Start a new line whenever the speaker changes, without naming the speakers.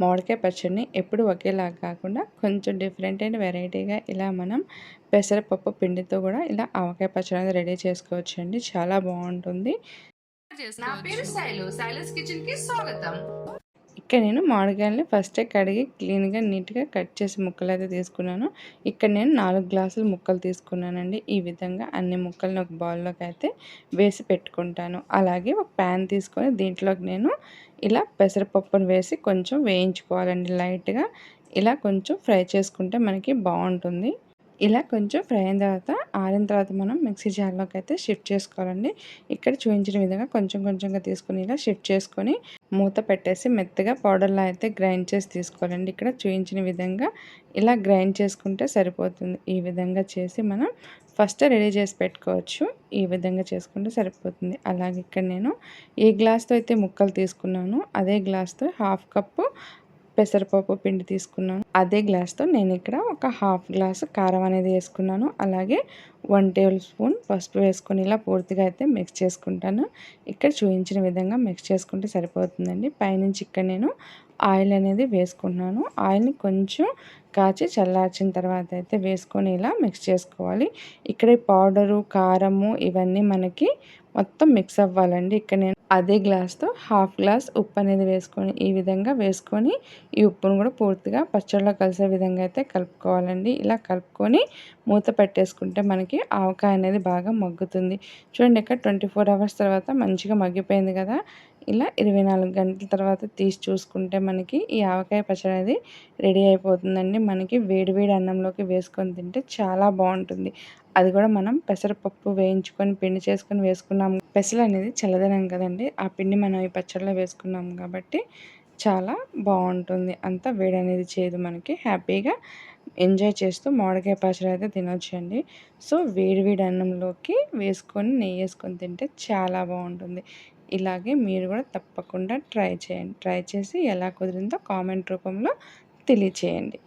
మామిడికాయ పచ్చడిని ఎప్పుడు ఒకేలా కాకుండా కొంచెం డిఫరెంట్ అండ్ వెరైటీగా ఇలా మనం పెసరపప్పు పిండితో కూడా ఇలా ఆవకాయ పచ్చడి అనేది రెడీ చేసుకోవచ్చు అండి చాలా బాగుంటుంది.
నా పేరు శైలు. శైలస్ కిచెన్కి స్వాగతం.
ఇక్కడ నేను మామిడికాయలని ఫస్టే కడిగి క్లీన్గా నీట్గా కట్ చేసి ముక్కలు అయితే తీసుకున్నాను. ఇక్కడ నేను నాలుగు గ్లాసులు ముక్కలు తీసుకున్నానండి. ఈ విధంగా అన్ని ముక్కల్ని ఒక బౌల్లోకి అయితే వేసి పెట్టుకుంటాను. అలాగే ఒక ప్యాన్ తీసుకొని దీంట్లోకి నేను ఇలా పెసరపప్పును వేసి కొంచెం వేయించుకోవాలండి లైట్గా. ఇలా కొంచెం ఫ్రై చేసుకుంటే మనకి బాగుంటుంది. ఇలా కొంచెం ఫ్రై అయిన తర్వాత ఆరిన తర్వాత మనం మిక్సీ జార్లోకి అయితే షిఫ్ట్ చేసుకోవాలండి. ఇక్కడ చూపించిన విధంగా కొంచెం కొంచెంగా తీసుకుని ఇలా షిఫ్ట్ చేసుకొని మూత పెట్టేసి మెత్తగా పౌడర్లా అయితే గ్రైండ్ చేసి తీసుకోవాలండి. ఇక్కడ చూపించిన విధంగా ఇలా గ్రైండ్ చేసుకుంటే సరిపోతుంది. ఈ విధంగా చేసి మనం ఫస్ట్ రెడీ చేసి పెట్టుకోవచ్చు. ఈ విధంగా చేసుకుంటే సరిపోతుంది. అలాగే ఇక్కడ నేను ఏ గ్లాస్తో అయితే ముక్కలు తీసుకున్నానో. అదే గ్లాస్తో హాఫ్ కప్పు పెసరపప్పు పిండి తీసుకున్నాను. అదే గ్లాస్తో నేను ఇక్కడ ఒక హాఫ్ గ్లాస్ కారం అనేది వేసుకున్నాను. అలాగే వన్ టేబుల్ స్పూన్ పసుపు వేసుకొని ఇలా పూర్తిగా అయితే మిక్స్ చేసుకుంటాను. ఇక్కడ చూపించిన విధంగా మిక్స్ చేసుకుంటే సరిపోతుందండి. పైనుంచి ఇక్కడ నేను ఆయిల్ అనేది వేసుకుంటున్నాను. ఆయిల్ని కొంచెం కాచి చల్లార్చిన తర్వాత అయితే వేసుకొని ఇలా మిక్స్ చేసుకోవాలి. ఇక్కడ పౌడరు కారము ఇవన్నీ మనకి మొత్తం మిక్స్ అవ్వాలండి. ఇక్కడ నేను అదే గ్లాస్తో హాఫ్ గ్లాస్ ఉప్పు అనేది వేసుకొని ఈ విధంగా వేసుకొని ఈ ఉప్పును కూడా పూర్తిగా పచ్చడిలో కలిసే విధంగా అయితే కలుపుకోవాలండి. ఇలా కలుపుకొని మూత పెట్టేసుకుంటే మనకి ఆవకాయ అనేది బాగా మగ్గుతుంది. చూడండి ఇక్కడ ట్వంటీ ఫోర్ అవర్స్ తర్వాత మంచిగా మగ్గిపోయింది కదా. ఇలా ఇరవై నాలుగు గంటల తర్వాత తీసి చూసుకుంటే మనకి ఈ ఆవకాయ పచ్చడి అనేది రెడీ అయిపోతుందండి. మనకి వేడి వేడి అన్నంలోకి వేసుకొని తింటే చాలా బాగుంటుంది. అది కూడా మనం పెసరపప్పు వేయించుకొని పిండి చేసుకొని వేసుకున్నాం పెసలు అనేది చల్లదనం కదండి. ఆ పిండి మనం ఈ పచ్చడిలో వేసుకున్నాం కాబట్టి చాలా బాగుంటుంది. అంత వేడి అనేది చేయదు మనకి. హ్యాపీగా ఎంజాయ్ చేస్తూ మామిడికాయ పచ్చడి అయితే తినొచ్చండి. సో వేడి వేడి అన్నంలోకి వేసుకొని నెయ్యి వేసుకొని తింటే చాలా బాగుంటుంది. ఇలాగే మీరు కూడా తప్పకుండా ట్రై చేయండి. ట్రై చేసి ఎలా కుదిరిందో కామెంట్ రూపంలో తెలియచేయండి.